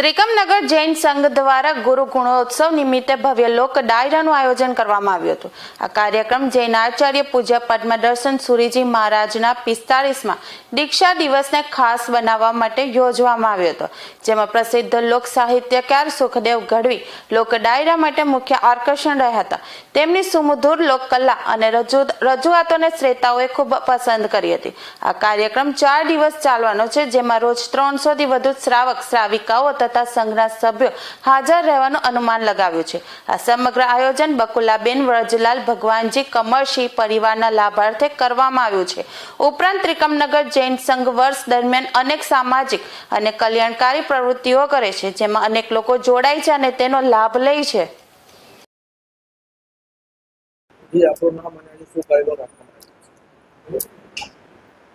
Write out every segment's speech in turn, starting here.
ત્રિકમનગર જૈન સંઘ દ્વારા ગુરુ ગુણોત્સવ નિમિત્તે ભવ્ય લોક ડાયરાનું આયોજન કરવામાં આવ્યું હતું. આ કાર્યક્રમ જૈન આચાર્ય પૂજ્ય પદ્મદર્શન સુરીજી મહારાજના પિસ્તાળીસમાં દીક્ષા દિવસને ખાસ બનાવવા માટે યોજવામાં આવ્યો હતો. જેમાં પ્રસિદ્ધ લોક સાહિત્યકાર સુખદેવ ગઢવી લોક ડાયરા માટે મુખ્ય આકર્ષણ રહ્યા હતા. તેમની સુમધુર લોકકલા અને રજૂ રજૂઆતોને શ્રેતાઓએ ખૂબ પસંદ કરી હતી. આ કાર્યક્રમ ચાર દિવસ ચાલવાનો છે, જેમાં રોજ ત્રણસોથી વધુ શ્રાવક, શ્રાવિકાઓ તથા સંઘના સભ્યો હાજર રહેવાનું અનુમાન લગાવ્યું છે. આ સમગ્ર આયોજન બકુલાબેન વ્રજલાલ ભગવાનજી કમરસિંહ પરિવારના લાભાર્થે કરવામાં આવ્યું છે. ઉપરાંત ત્રિકમનગર જૈન સંઘ વર્ષ દરમિયાન અનેક સામાજિક અને કલ્યાણકારી પ્રવૃત્તિઓ કરે છે જેમાં અનેક લોકો જોડાય છે અને તેનો લાભ લે છે?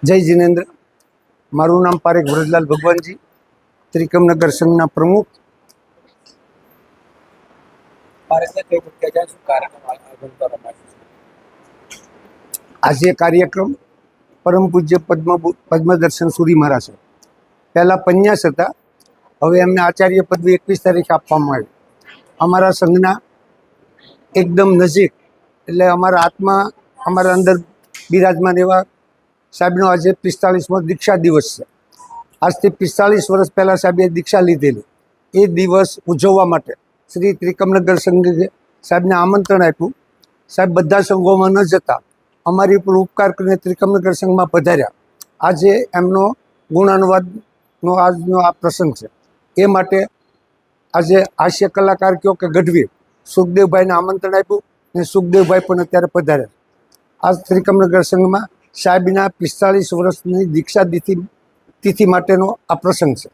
જય જીનેન્દ્ર. મારું નામ પારેખ વ્રજલાલ ભગવાનજી. ત્રિકમનગર સંઘના પ્રમુખ. આજે કાર્યક્રમ પરમ પૂજ્ય પદ્મ પદ્મદર્શન સુરી મહારાજ છે. પહેલાં પન્યાસ હતા હવે એમને આચાર્ય પદવી એકવીસ તારીખે આપવામાં આવી. અમારા સંઘના એકદમ નજીક એટલે અમારા આત્મા અમારા અંદર બિરાજમાન એવા સાહેબનો આજે પિસ્તાળીસમો દીક્ષા દિવસ છે. આજથી પિસ્તાળીસ વર્ષ પહેલાં સાહેબે દીક્ષા લીધેલી. એ દિવસ ઉજવવા માટે શ્રી ત્રિકમનગર સંઘે સાહેબને આમંત્રણ આપ્યું. સાહેબ બધા સંઘોમાં ન જતા અમારી ઉપર ઉપકાર કરીને ત્રિકમનગર સંઘમાં પધાર્યા. આજે એમનો ગુણાનુવાદનો આજનો આ પ્રસંગ છે. એ માટે આજે હાસ્ય કલાકાર કયો કે ગઢવી સુખદેવભાઈને આમંત્રણ આપ્યું અને સુખદેવભાઈ પણ અત્યારે પધાર્યા. આજ ત્રિકમનગર સંઘમાં સાહેબના પિસ્તાળીસ વર્ષની દીક્ષા તિથિ તિથિ માટેનો આ પ્રસંગ છે.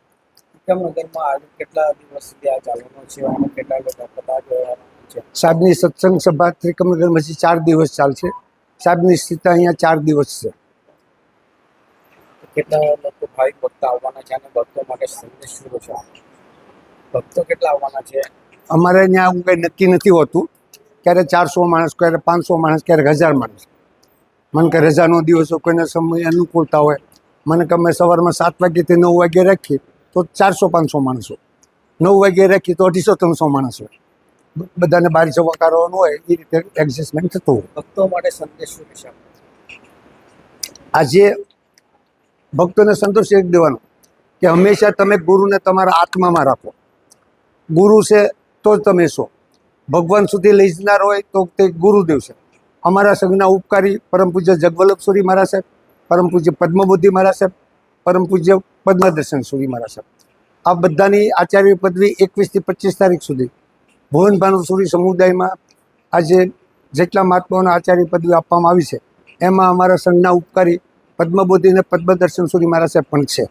સાહેબની સત્સંગ સભા ત્રિકમનગર પછી ચાર દિવસ ચાલશે. સાહેબની સ્થિતિ અહીંયા ચાર દિવસ છે. કેટલા લોકો ભાવિક ભક્તો આવવાના છે અને ભક્તો માટે સંદેશ શું છે? ભક્તો કેટલા આવવાના છે? અમારે ત્યાં આવું કંઈ નક્કી નથી હોતું. ક્યારે ચારસો માણસ ક્યારે પાંચસો માણસ ક્યારેક હજાર માણસ. મને કે રજાનો દિવસ કોઈને સમય અનુકૂળતા હોય મને ગમે સવારમાં સાત વાગ્યાથી નવ વાગ્યે રાખીએ તો ચારસો પાંચસો માણસો નવ વાગ્યે રાખીએ તો અઢીસો ત્રણસો માણસો બધાને બહાર જવા કરવાનું હોય એ રીતે એડજસ્ટમેન્ટ થતું હોય. ભક્તો માટે સંદેશ શું છે? આજે ભક્તોને સંતોષ એક દેવાનો કે હંમેશા તમે ગુરુને તમારા આત્મામાં રાખો. ગુરુ છે તો જ તમે છો. ભગવાન સુધી લઈ જનાર હોય તો તે ગુરુદેવ છે. અમારા સંઘના ઉપકારી પરમ પૂજ્ય જગવલ્લભ સુરી મહારાજ સાહેબ પરમ પૂજ્ય પદ્મબુદ્ધિ મહારાજ સાહેબ, પરમ પૂજ્ય પદ્મદર્શન સુરી મહારાજ સાહેબ. આ બધાની આચાર્ય પદવી એકવીસથી પચીસ તારીખ સુધી ભુવન ભાનુસુરી સમુદાયમાં આજે જેટલા મહાત્માઓને આચાર્ય પદવી આપવામાં આવી છે, એમાં અમારા સંઘના ઉપકારી પદ્મબોધિ અને પદ્મદર્શન સુરી મહારાજ સાહેબ પણ છે.